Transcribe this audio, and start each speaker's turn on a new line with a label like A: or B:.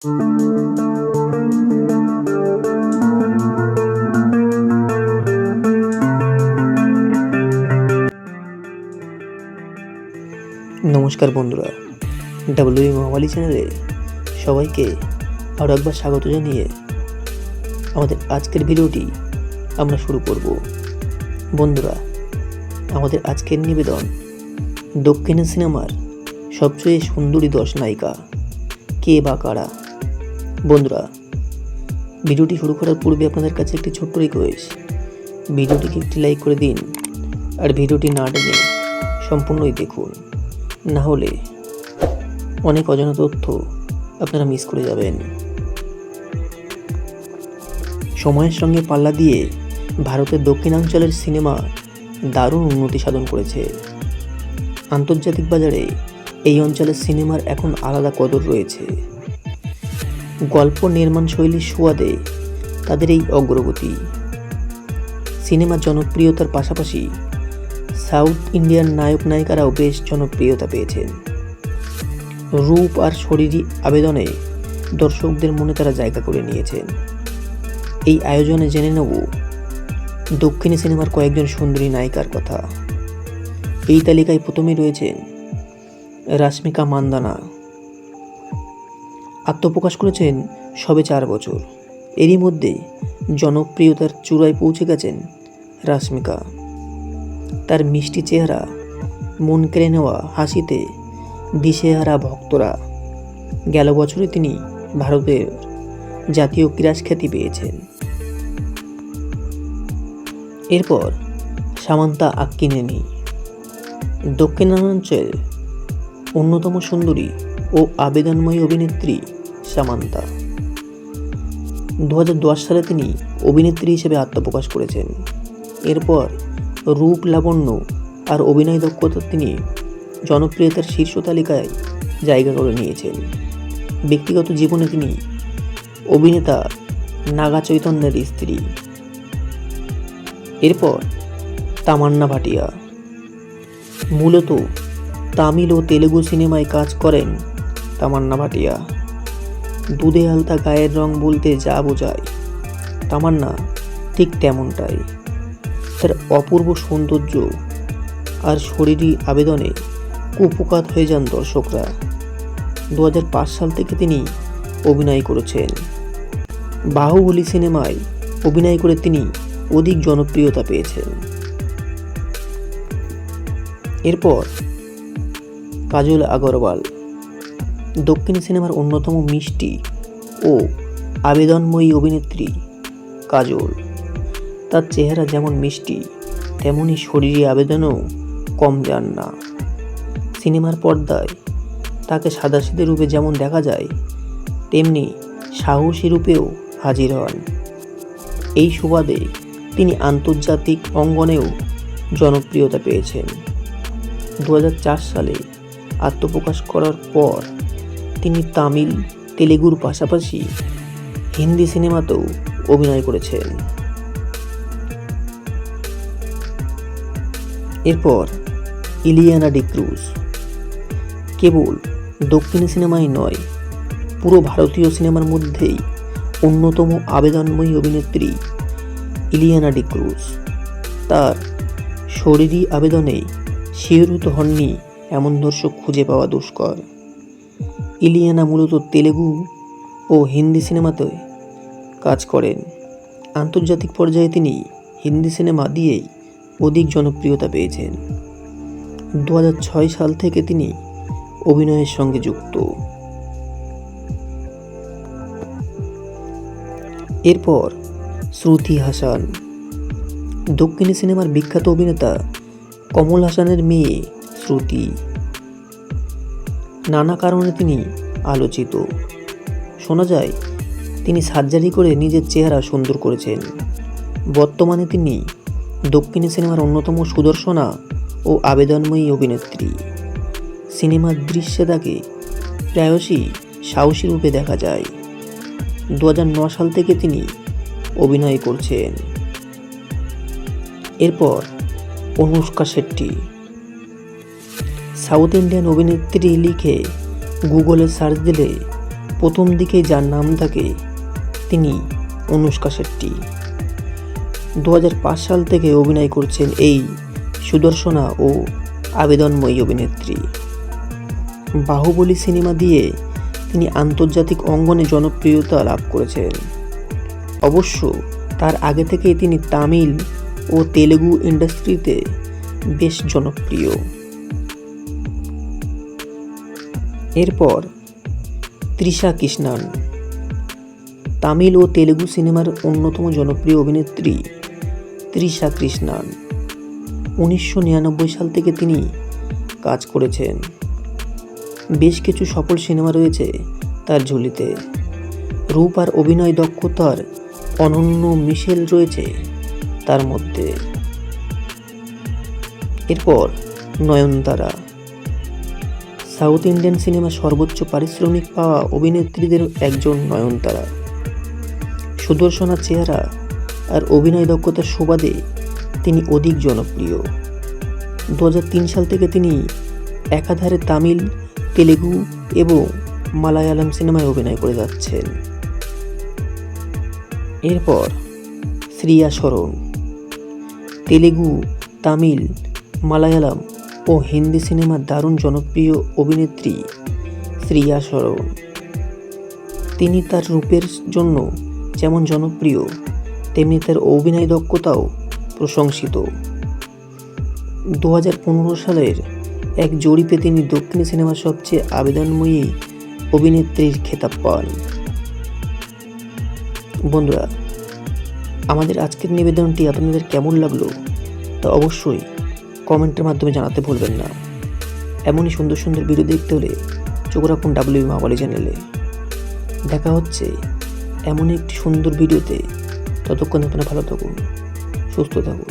A: নমস্কার বন্ধুরা, ডাব্লিউ মোহালি চ্যানেলে সবাইকে আরও একবার স্বাগত জানিয়ে আমাদের আজকের ভিডিওটি আমরা শুরু করব। বন্ধুরা, আমাদের আজকের নিবেদন দক্ষিণের সিনেমার সবচেয়ে সুন্দরী দশ নায়িকা কে বা কারা? বন্ধুরা, ভিডিওটি শুরু করার পূর্বে আপনাদের কাছে একটি ছোট্ট রিকোয়েস্ট ভিডিওটিকে একটি লাইক করে দিন আর ভিডিওটি না টেনে সম্পূর্ণই দেখুন। না হলে অনেক অজানা তথ্য আপনারা মিস করে যাবেন। সময়ের সঙ্গে পাল্লা দিয়ে ভারতের দক্ষিণাঞ্চলের সিনেমা দারুণ উন্নতি সাধন করেছে। আন্তর্জাতিক বাজারে এই অঞ্চলের সিনেমার এখন আলাদা কদর রয়েছে। গল্প নির্মাণ শৈলীর সুয়াদে তাদের এই অগ্রগতি। সিনেমার জনপ্রিয়তার পাশাপাশি সাউথ ইন্ডিয়ান নায়ক নায়িকারাও বেশ জনপ্রিয়তা পেয়েছেন। রূপ আর শরীরী আবেদনে দর্শকদের মনে তারা জায়গা করে নিয়েছেন। এই আয়োজনে জেনে নেব দক্ষিণী সিনেমার কয়েকজন সুন্দরী নায়িকার কথা। এই তালিকায় প্রথমেই রয়েছেন রাশ্মিকা মান্দানা আত্মপ্রকাশ করেছেন সবে চার বছর। এরই মধ্যে জনপ্রিয়তার চূড়ায় পৌঁছে গেছেন রাশ্মিকা তার মিষ্টি চেহারা, মন কেড়ে নেওয়া হাসিতে দিশেহারা ভক্তরা। গেল বছরে তিনি ভারতের জাতীয় ক্রীড়াস খ্যাতি পেয়েছেন। এরপর সামান্তা আক্কিনেনি। দক্ষিণাঞ্চল অন্যতম সুন্দরী ও আবেদনময়ী অভিনেত্রী সামান্তা। দু হাজার দশ সালে তিনি অভিনেত্রী হিসেবে আত্মপ্রকাশ করেছেন। এরপর রূপ লাবণ্য আর অভিনয় দক্ষতা তিনি জনপ্রিয়তার শীর্ষ তালিকায় জায়গা করে নিয়েছেন। ব্যক্তিগত জীবনে তিনি অভিনেতা নাগা চৈতন্যের স্ত্রী। এরপর তামান্না ভাটিয়া। মূলত তামিল ও তেলেগু সিনেমায় কাজ করেন তামান্না ভাটিয়া। দুধে আলতা গায়ের রং বলতে যা বোঝায়, তামান্না ঠিক তেমনটাই। তার অপূর্ব সৌন্দর্য আর শরীরী আবেদনে কুপকাত হয়ে যান দর্শকরা। দু হাজার পাঁচ সাল থেকে তিনি অভিনয় করেছেন। বাহুবলী সিনেমায় অভিনয় করে তিনি অধিক জনপ্রিয়তা পেয়েছেন। এরপর কাজল আগরওয়াল। দক্ষিণ সিনেমার অন্যতম মিষ্টি ও আবেদনময়ী অভিনেত্রী কাজল। তার চেহারা যেমন মিষ্টি তেমনই শরীরে আবেদনও কম যান না। সিনেমার পর্দায় তাকে সাদাসিধে রূপে যেমন দেখা যায়, তেমনি সাহসী রূপেও হাজির হন। এই সুবাদে তিনি আন্তর্জাতিক অঙ্গনেও জনপ্রিয়তা পেয়েছেন। দু হাজার চার সালে আত্মপ্রকাশ করার পর তিনি তামিল, তেলেগুর পাশাপাশি হিন্দি সিনেমাতেও অভিনয় করেছেন। এরপর ইলিয়ানা ডিক্রুজ কেবল দক্ষিণী সিনেমাই নয়, পুরো ভারতীয় সিনেমার মধ্যেই অন্যতম আবেদনময়ী অভিনেত্রী ইলিয়ানা ডিক্রুজ তার শরীরী আবেদনে শিহরিত হননি এমন দর্শক খুঁজে পাওয়া দুষ্কর। ইলিয়ানা মূলত তেলেগু ও হিন্দি সিনেমাতে কাজ করেন। আন্তর্জাতিক পর্যায়ে তিনি হিন্দি সিনেমা দিয়েই অধিক জনপ্রিয়তা পেয়েছেন। দু হাজার ছয় সাল থেকে তিনি অভিনয়ের সঙ্গে যুক্ত। এরপর শ্রুতি হাসান। দক্ষিণী সিনেমার বিখ্যাত অভিনেতা কমল হাসানের মেয়ে শ্রুতি। নানা কারণে তিনি আলোচিত। শোনা যায়, তিনি সার্জারি করে নিজের চেহারা সুন্দর করেছেন। বর্তমানে তিনি দক্ষিণী সিনেমার অন্যতম সুদর্শনা ও আবেদনময়ী অভিনেত্রী। সিনেমার দৃশ্যে তাকে প্রায়শই সাহসী রূপে দেখা যায়। দু সাল থেকে তিনি অভিনয় করছেন। এরপর অনুষ্কা শেট্টি সাউথ ইন্ডিয়ান অভিনেত্রী লিখে গুগলে সার্চ দিলে প্রথম দিকে যার নাম থাকে তিনি অনুষ্কা শেট্টি। দু হাজার পাঁচ সাল থেকে অভিনয় করছেন এই সুদর্শনা ও আবেদনময়ী অভিনেত্রী। বাহুবলী সিনেমা দিয়ে তিনি আন্তর্জাতিক অঙ্গনে জনপ্রিয়তা লাভ করেছেন। অবশ্য তার আগে থেকেই তিনি তামিল ও তেলেগু ইন্ডাস্ট্রিতে বেশ জনপ্রিয়। এরপর তৃষা কৃষ্ণান। তামিল ও তেলেগু সিনেমার অন্যতম জনপ্রিয় অভিনেত্রী তৃষা কৃষ্ণান। উনিশশো নিরানব্বই সাল থেকে তিনি কাজ করেছেন। বেশ কিছু সফল সিনেমা রয়েছে তার ঝুলিতে। রূপ আর অভিনয় দক্ষতার অনন্য মিশেল রয়েছে তার মধ্যে। এরপর নয়নতারা। সাউথ ইন্ডিয়ান সিনেমা সর্বোচ্চ পারিশ্রমিক পাওয়া অভিনেত্রীদের একজন নয়নতারা। সুদর্শনা চেহারা আর অভিনয় দক্ষতার সুবাদে তিনি অধিক জনপ্রিয়। দু হাজার তিন সাল থেকে তিনি একাধারে তামিল, তেলেগু এবং মালায়ালাম সিনেমায় অভিনয় করে যাচ্ছেন। এরপর শ্রিয়া শরণ তেলেগু, তামিল, মালায়ালাম ও হিন্দি সিনেমার দারুণ জনপ্রিয় অভিনেত্রী শ্রিয়া শরণ তিনি তার রূপের জন্য যেমন জনপ্রিয়, তেমনি তার অভিনয় দক্ষতাও প্রশংসিত। দু হাজার পনেরো সালের এক জরিপে তিনি দক্ষিণী সিনেমার সবচেয়ে আবেদনময়ী অভিনেত্রীর খেতাব পান। বন্ধুরা, আমাদের আজকের নিবেদনটি আপনাদের কেমন লাগল তা অবশ্যই কমেন্টের মাধ্যমে জানাতে ভুলবেন না। এমনই সুন্দর সুন্দর ভিডিও দেখতে হলে চোখ রাখুন ডাব্লিউ মাওয়ালি চ্যানেলে দেখা হচ্ছে এমন একটি সুন্দর ভিডিওতে ততক্ষণ আপনারা ভালো থাকুন, সুস্থ থাকুন।